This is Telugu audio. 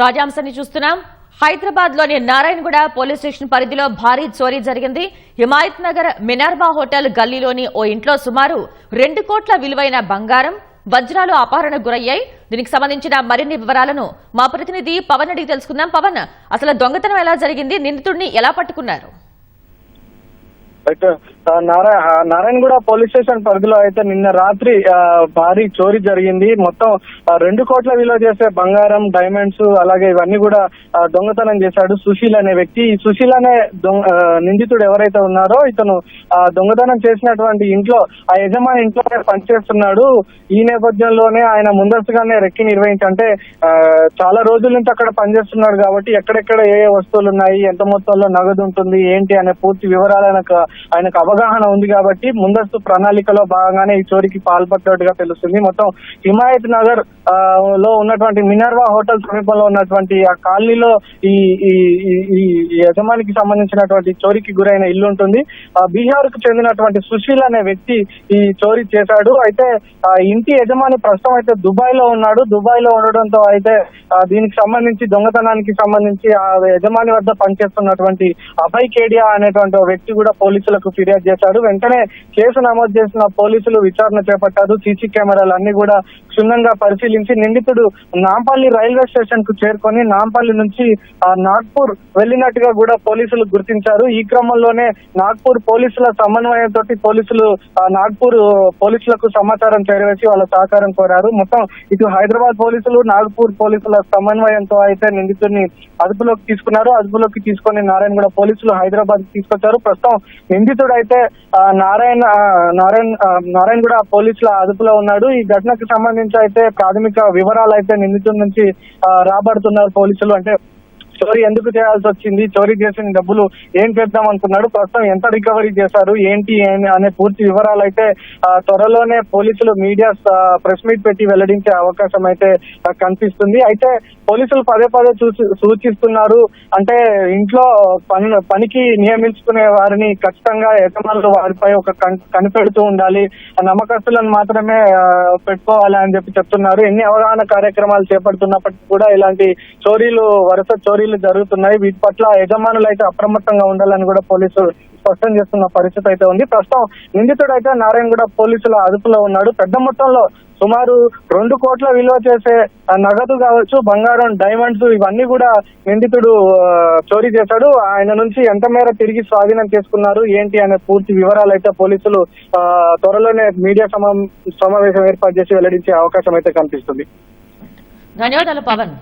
తాజా అంశాన్ని చూస్తున్నాం. హైదరాబాద్లోని నారాయణగూడ పోలీస్ స్టేషన్ పరిధిలో భారీ చోరీ జరిగింది. హిమాయత్ నగర్ మినర్వా హోటల్ గల్లీలోని ఓ ఇంట్లో సుమారు రెండు కోట్ల విలువైన బంగారం వజ్రాలు అపహరణకు గురయ్యాయి. దీనికి సంబంధించిన మరిన్ని వివరాలను మా ప్రతినిధి పవన్ అడిగి తెలుసుకుందాం. పవన్ అసలు దొంగతనం ఎలా జరిగింది? నిందితుడిని ఎలా పట్టుకున్నారు? నారాయణ ఆ, నారాయణగూడ పోలీస్ స్టేషన్ పరిధిలో అయితే నిన్న రాత్రి భారీ చోరీ జరిగింది. మొత్తం రెండు కోట్ల విలువ చేసే బంగారం డైమండ్స్ అలాగే ఇవన్నీ కూడా దొంగతనం చేశాడు సుశీల్ అనే వ్యక్తి. ఈ సుశీల్ అనే దొంగ నిందితుడు ఎవరైతే ఉన్నారో ఇతను ఆ, దొంగతనం చేసినటువంటి ఇంట్లో ఆ యజమాని ఇంట్లోనే పనిచేస్తున్నాడు. ఈ నేపథ్యంలోనే ఆయన ముందస్తుగానే రెక్కి నిర్వహించి అంటే చాలా రోజుల నుంచి అక్కడ పనిచేస్తున్నాడు కాబట్టి ఎక్కడెక్కడ ఏ ఏ వస్తువులు ఉన్నాయి ఎంత మొత్తంలో నగదు ఉంటుంది ఏంటి అనే పూర్తి వివరాలు ఆయనకు ఆయనకు అవగాహన అవగాహన ఉంది కాబట్టి ముందస్తు ప్రణాళికలో భాగంగానే ఈ చోరీకి పాల్పడ్డట్టుగా తెలుస్తుంది. మొత్తం హిమాయత్ నగర్లో ఉన్నటువంటి మినర్వా హోటల్ సమీపంలో ఉన్నటువంటి ఆ కాలనీలో ఈ ఈ యజమానికి సంబంధించినటువంటి చోరీకి గురైన ఇల్లు ఉంటుంది ఆ, బీహార్కు చెందినటువంటి సుశీల్ అనే వ్యక్తి ఈ చోరీ చేశాడు. అయితే ఇంటి యజమాని ప్రస్తుతం అయితే దుబాయ్లో ఉన్నాడు. దుబాయ్లో ఉండడంతో అయితే దీనికి సంబంధించి దొంగతనానికి సంబంధించి ఆ యజమాని వద్ద పనిచేస్తున్నటువంటి అభయ్ కేడియా అనేటువంటి వ్యక్తి కూడా పోలీసులకు ఫిర్యాదు చేశాడు. వెంటనే కేసు నమోదు చేసిన పోలీసులు విచారణ చేపట్టారు. సీసీ కెమెరాలు అన్ని కూడా క్షుణ్ణంగా పరిశీలించి నిందితుడు నాంపల్లి రైల్వే స్టేషన్కు చేరుకొని నాంపల్లి నుంచి నాగ్పూర్ వెళ్ళినట్టుగా కూడా పోలీసులు గుర్తించారు. ఈ క్రమంలోనే నాగ్పూర్ పోలీసుల సమన్వయంతో పోలీసులు నాగ్పూర్ పోలీసులకు సమాచారం చేరవేసి వాళ్ళ సహకారం కోరారు. మొత్తం ఇటు హైదరాబాద్ పోలీసులు నాగ్పూర్ పోలీసుల సమన్వయంతో అయితే నిందితుడిని అదుపులోకి తీసుకున్నారు. అదుపులోకి తీసుకొని నారాయణగూడ పోలీసులు హైదరాబాద్కి తీసుకొచ్చారు. ప్రస్తుతం నిందితుడు అయితే నారాయణ నారాయణ నారాయణ కూడా నారాయణగూడ పోలీసుల అదుపులో ఉన్నాడు. ఈ ఘటనకు సంబంధించి అయితే ప్రాథమిక వివరాలు అయితే నిందితుడి నుంచి రాబడుతున్నారు పోలీసులు. అంటే చోరీ ఎందుకు చేయాల్సి వచ్చింది? చోరీ చేసిన డబ్బులు ఏం చేద్దాం అనుకున్నాడు? ప్రస్తుతం ఎంత రికవరీ చేశారు? ఏంటి అనే పూర్తి వివరాలు అయితే త్వరలోనే పోలీసులు మీడియా ప్రెస్ మీట్ పెట్టి వెల్లడించే అవకాశం అయితే కనిపిస్తుంది. అయితే పోలీసులు పదే పదే చూసి సూచిస్తున్నారు. అంటే ఇంట్లో పని పనికి నియమించుకునే వారిని ఖచ్చితంగా యజమానులు వారిపై ఒక కన్- కనిపెడుతూ ఉండాలి. నమ్మకస్తులను మాత్రమే పెట్టుకోవాలి అని చెప్పి చెప్తున్నారు. ఎన్ని అవగాహన కార్యక్రమాలు చేపడుతున్నప్పటికీ కూడా ఇలాంటి చోరీలు వరుస చోరీలు జరుగుతున్నాయి. వీటి పట్ల యజమానులు అయితే అప్రమత్తంగా ఉండాలని కూడా పోలీసులు స్పష్టం చేస్తున్న పరిస్థితి అయితే ఉంది. ప్రస్తుతం నిందితుడు అయితే నారాయణగూడ పోలీసుల అదుపులో ఉన్నాడు. పెద్ద మొత్తంలో సుమారు రెండు కోట్ల విలువ చేసే నగదు కావచ్చు బంగారం డైమండ్స్ ఇవన్నీ కూడా నిందితుడు చోరీ చేశాడు. ఆయన నుంచి ఎంత మేర తిరిగి స్వాధీనం చేసుకున్నారు ఏంటి అనే పూర్తి వివరాలు అయితే పోలీసులు త్వరలోనే మీడియా సమావేశం ఏర్పాటు చేసి వెల్లడించే అవకాశం అయితే కనిపిస్తుంది. ధన్యవాదాలు పవన్.